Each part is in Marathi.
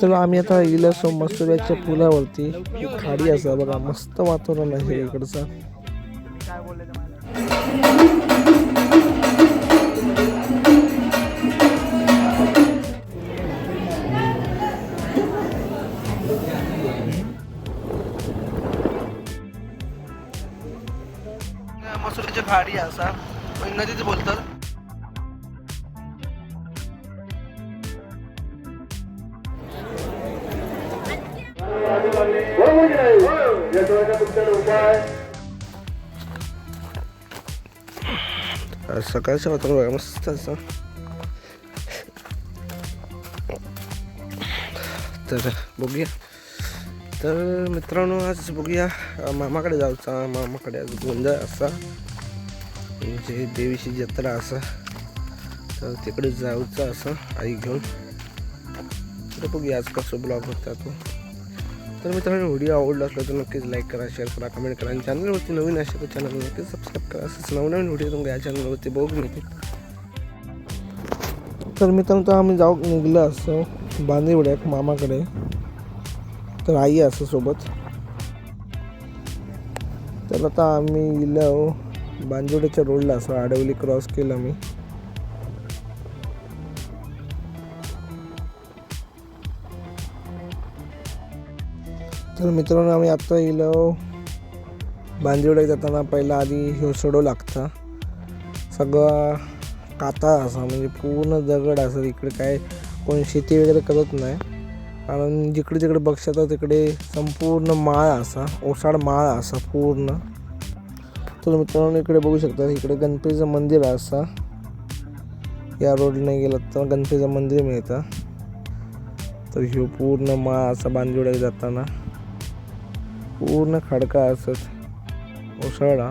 चला आम्ही आता गेलो असो मसुऱ्याच्या पुलावरती ही खाडी असा बघा मस्त वातावरण आहे इकडचं. मसुरीची खाडी असा. नदीच बोलतात आज सकाळचं वातावरण बघा मस्त असं. तर बघूया. तर मित्रांनो आज बघूया मामाकडे जाऊचा मामाकडे आज गोंधळ असा. म्हणजे देवीची जत्रा असा. तर तिकडे जाऊचा असं आई घेऊन. तर बघूया आज कसं ब्लॉग होता तो. तर मित्रांनो व्हिडिओ आवडला असला तर नक्कीच लाईक करा शेअर करा कमेंट करा आणि चॅनलवरती नवीन असेल तर चॅनल नक्कीच सबस्क्राईब करा. असंच नवनवीन व्हिडिओ तुम्ही या चॅनलवरती बघू मिळतील तर मित्रांनो तर आम्ही जाऊ निघलो असतो बांदिवड्याक मामाकडे. तर आई असं सोबत. तर आता आम्ही गेलो बांदिवड्याच्या रोडला असं आडवली क्रॉस केलं मी तर मित्रांनो आम्ही आत्ता गेलो बांदिवडे जाताना पहिला आधी ह्यो सडो लागता. सगळा काता असा म्हणजे पूर्ण दगड असं इकडे काय कोण शेती वगैरे करत नाही. कारण जिकडे तिकडे बघशात तिकडे संपूर्ण माळ असा ओसाड माळ असा पूर्ण. तर मित्रांनो इकडे बघू शकता इकडे गणपतीचं मंदिर असा. या रोडने गेलं तर गणपतीचं मंदिर मिळतं. तर ह्यो पूर्ण माळ असा बांदिवड्यात जाताना. पूर्ण खडका असत ओसाळा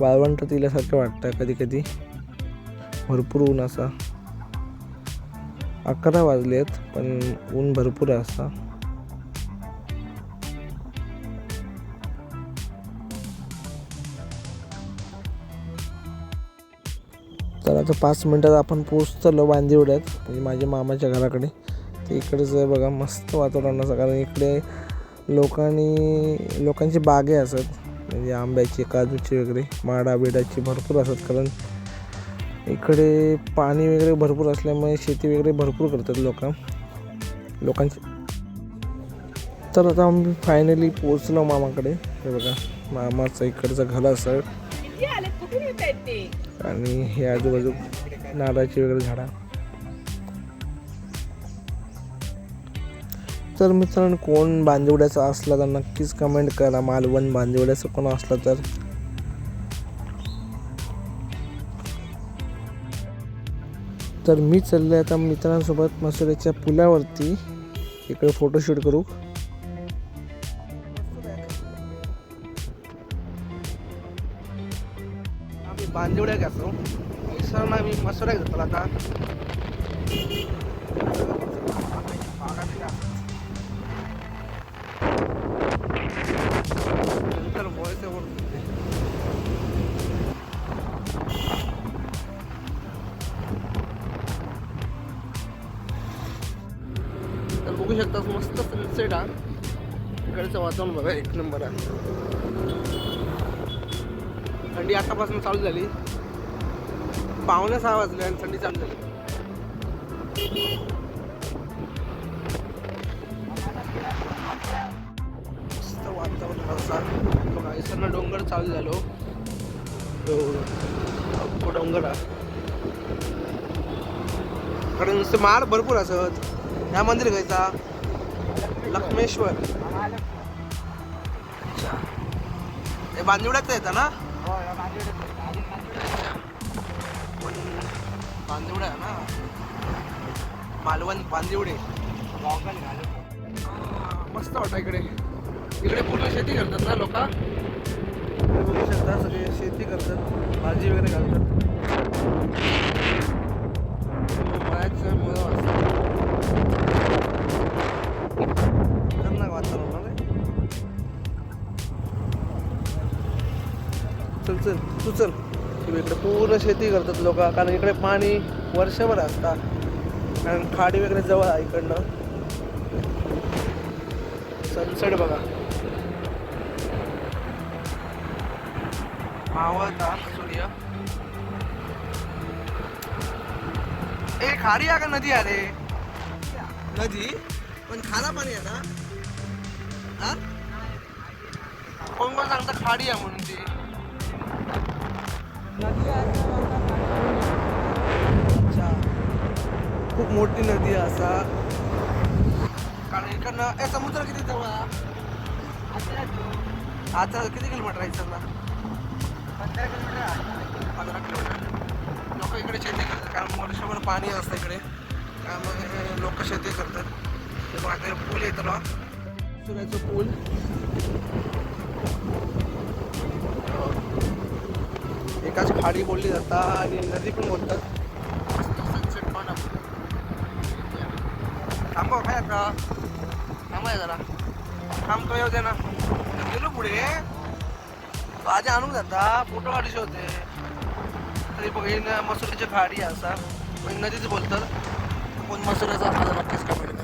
वाळवंट तिल्यासारखं वाटतं कधी कधी. भरपूर ऊन असा. अकरा वाजले आहेत पण ऊन भरपूर असा. तर आता पाच मिनटात आपण पोचतलो बांदिवड्यात म्हणजे माझ्या मामाच्या घराकडे. ते इकडेच आहे बघा मस्त वातावरण असं कारण इकडे लोकांनी लोकांची बागे असत. म्हणजे आंब्याची काजूची वगैरे माडा बिडाची भरपूर असतात कारण इकडे पाणी वगैरे भरपूर असल्यामुळे शेती वगैरे भरपूर करतात लोक. लोकांची तर आता आम्ही फायनली पोचलो मामाकडे. हे बघा मामाचं इकडचं घर असं आणि हे आजूबाजू नारळाची वगैरे झाडं. तर मित्रांनो कोण बांदिवड्याचा असला तर नक्कीच कमेंट करा. मालवण बांदिवड्याचं कोण असलं तर. तर मी आहे आता मित्रांसोबत मसुऱ्याच्या पुलावरती. इकडे फोटोशूट करू. आम्ही बांदिवड्या घेतो सर ना मी मसुऱ्या घेतला आता. बघू शकता मस्त सनसेट हा. इकडचं वातावरण बघा एक नंबर आहे. थंडी आतापासून चालू झाली. पावणे सहा वाजले आणि थंडी चालू झाली. मस्त वातावरण असा. बघा इसरनं डोंगर चालू झालो. हो, डोंगर हा. कारण नुसतं मार भरपूर असत ह्या मंदिर घ्यायचा. लक्ष्मेश्वर. अच्छा हे बांदिवड्याचं येतं ना? बांदिवड्या ना? मालवण बांदिवडे. मस्त वाटतं इकडे. इकडे पूर्ण शेती करतात ना लोक? बघू सगळे शेती करतात भाजी वगैरे घालतात. चल चल तू चल. इकडे पूर्ण शेती करतात लोक कारण इकडे पाणी वर्षभर असतात कारण खाडी वगैरे जवळ आहे इकडनं. सनसेट बघा. मावळता सूर्य. ए खाडी आहे का नदी आहे रे नदी? पण खारा पाणी आहे ना? कोण कोण सांगता खाडी आहे म्हणून ती? अच्छा. खूप मोठी नदी असा. कारण इकडनं ए समुद्र किती जवळ? आता किती किलोमीटर आहे समजा पंधरा किलोमीटर पंधरा किलोमीटर. लोक इकडे शेती करतात कारण वर्षभर पाणी असतं इकडे. त्यामुळे लोक शेती करतात. ते ते पूल येतं ना. सूर्याचं पूल. एकाच खाडी बोलली जाता आणि नदी पण बोलतात. सनसेट पण थांबव काय हो, आता थांबाय जरा. थांबतो येऊ दे ना. गेलो पुढे. आधी आणून जाता. फोटो काढायचे होते. तरी बघ मसुरीची खाडी असा. नदीच बोलतात. कोण मसुराचा नक्कीच कमेंट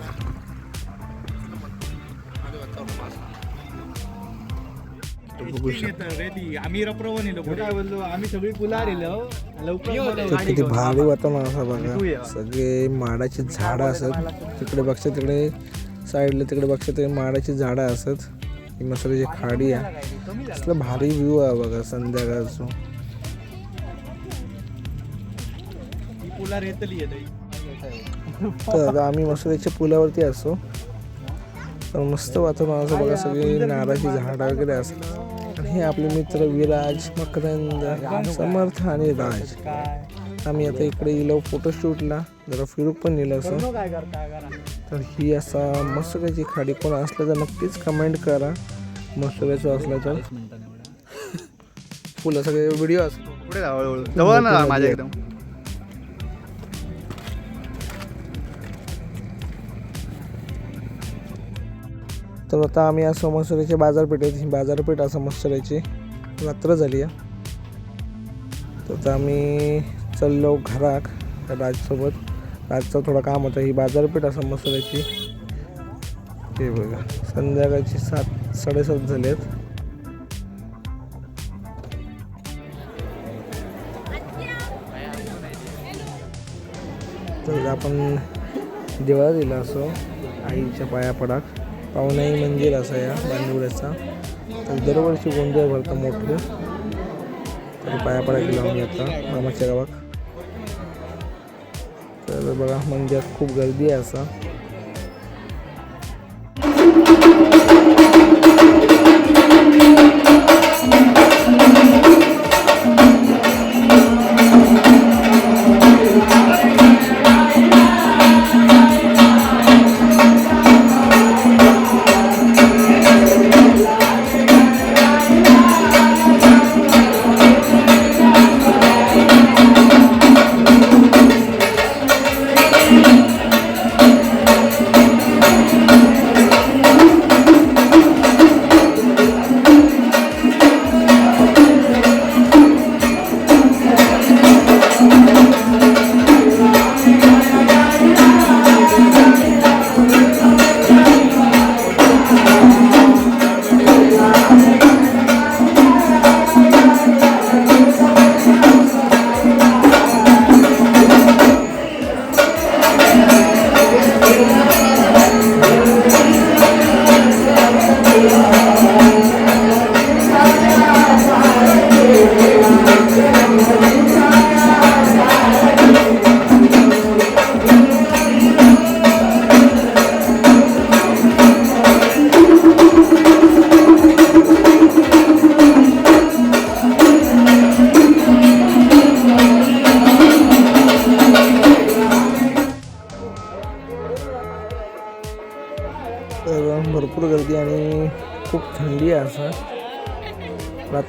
बघू शकता. आम्ही रप्रवण येलो काय बोललो आम्ही सगळी पुला आलेलो. लवकर ते किती भारी वातावरण असं बघा. सगळे माडाची झाडं असत. तिकडे बघता तिकडे साईडला तिकडे बघता तिकडे माडाची झाडं असत. ही मसाल्याची खाडी आहे. असलं भारी व्ह्यू आहे बघा संध्याकाळचं. पुला रेतली येत तर आम्ही मसाल्याच्या पुलावरती असतो. तर मस्त वातावरण असं बघा सगळे नारळाची झाडं वगैरे असतात. हे आपले मित्र विराज मकरंद समर्थ आणि राज. आम्ही आता इकडे गेलो फोटोशूटला जरा फिरू पण नेलं असं. तर ही असा मसुऱ्याची खाडी. कोण असलं तर नक्कीच कमेंट करा. मसुऱ्याचं असलं तर. फुलं सगळे व्हिडिओ असतो पुढे हळूहळू. जवळ ना माझ्या एकदम. तर आता आम्ही असं मसुऱ्याची बाजारपेठेत ही बाजारपेठ असं मसुऱ्याची रात्र झाली आहे. तर आता आम्ही चाललो घराक राजसोबत. राजचं थोडं काम होतं. ही बाजारपेठ असं मसुऱ्याची हे बघा. संध्याकाळची सात साडेसात झाले आहेत तर आपण देवळात दिला असो आईच्या पाया पडाक. पावनाई मंदिर असा या बांदिवड्याचा. तर दरवर्षी गोंधळ भरतो मोठं. तर पाया पडा गेलो आम्ही आता मामाच्या गावात. तर बघा मंदिरात खूप गर्दी आहे असा.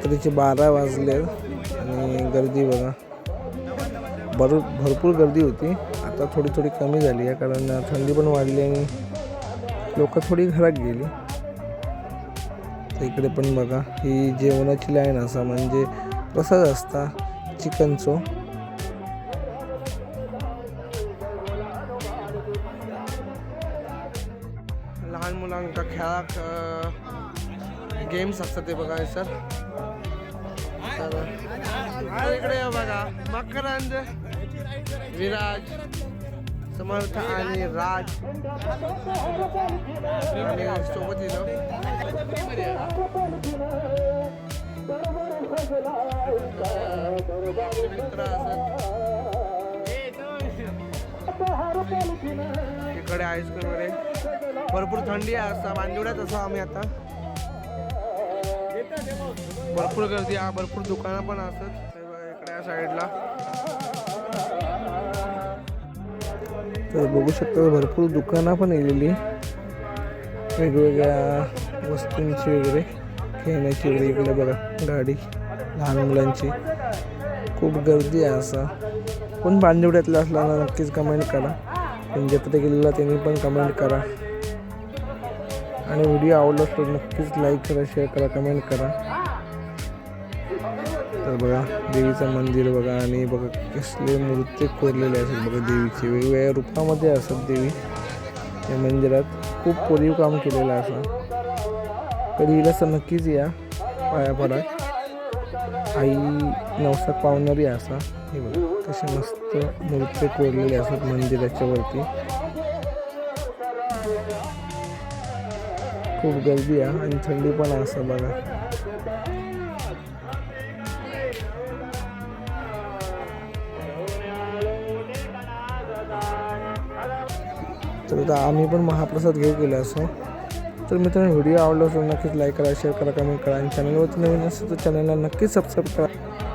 रात्रीचे बारा वाजले आणि गर्दी बघा. भर भरपूर गर्दी होती. आता थोडी थोडी कमी झाली आहे कारण थंडी पण वाढली आणि लोक थोडी घरात गेली. तर इकडे पण बघा ही जेवणाची लाईन असा म्हणजे प्रसाद असता चिकनचो लहान मुलांका खेळाक गेम्स असतात ते बघा सर इकडे या बघा. मकरंद विराज समर्थ आणि राज. आणि सोबत मित्र असत इकडे आईस्क्रीम वगैरे भरपूर थंडी आहे असं मांदिवड्यात असं आम्ही आता. भरपूर गर्दी हा भरपूर दुकानं पण असत इकडे या साईडला. तर बघू शकता भरपूर दुकानं पण येलेली. वेगवेगळ्या वस्तूंची वगैरे खेळण्याची वगैरे इकडे बघा गाडी लहान मुलांची. खूप गर्दी आहे असं. कोण बांधवड्यातला असला ना नक्कीच कमेंट करा. पण जिथे गेलेला त्यांनी पण कमेंट करा. आणि व्हिडिओ आवडला तर नक्कीच लाईक करा शेअर करा कमेंट करा. तर बघा देवीचं मंदिर बघा आणि बघा कसले मूर्ती कोरलेले असतात बघा देवीचे. वेगवेगळ्या रूपामध्ये असतात देवी. या मंदिरात खूप कोरीव काम केलेलं असं. कधी येईल असं नक्कीच या पाया पडा. आई नवसात पावणारी असा. हे बघा कसे मस्त मूर्ती कोरलेले असतात मंदिराच्या वरती. खूप गर्दी आहे आणि थंडी पण असं बघा. तर आता आम्ही पण महाप्रसाद घेऊ गेलो असो. तर मित्रांनो व्हिडिओ आवडला तर नक्कीच लाईक करा शेअर करा कमेंट करा. आणि चॅनलवरती नवीन असेल तर चॅनलला नक्कीच सबस्क्राईब करा.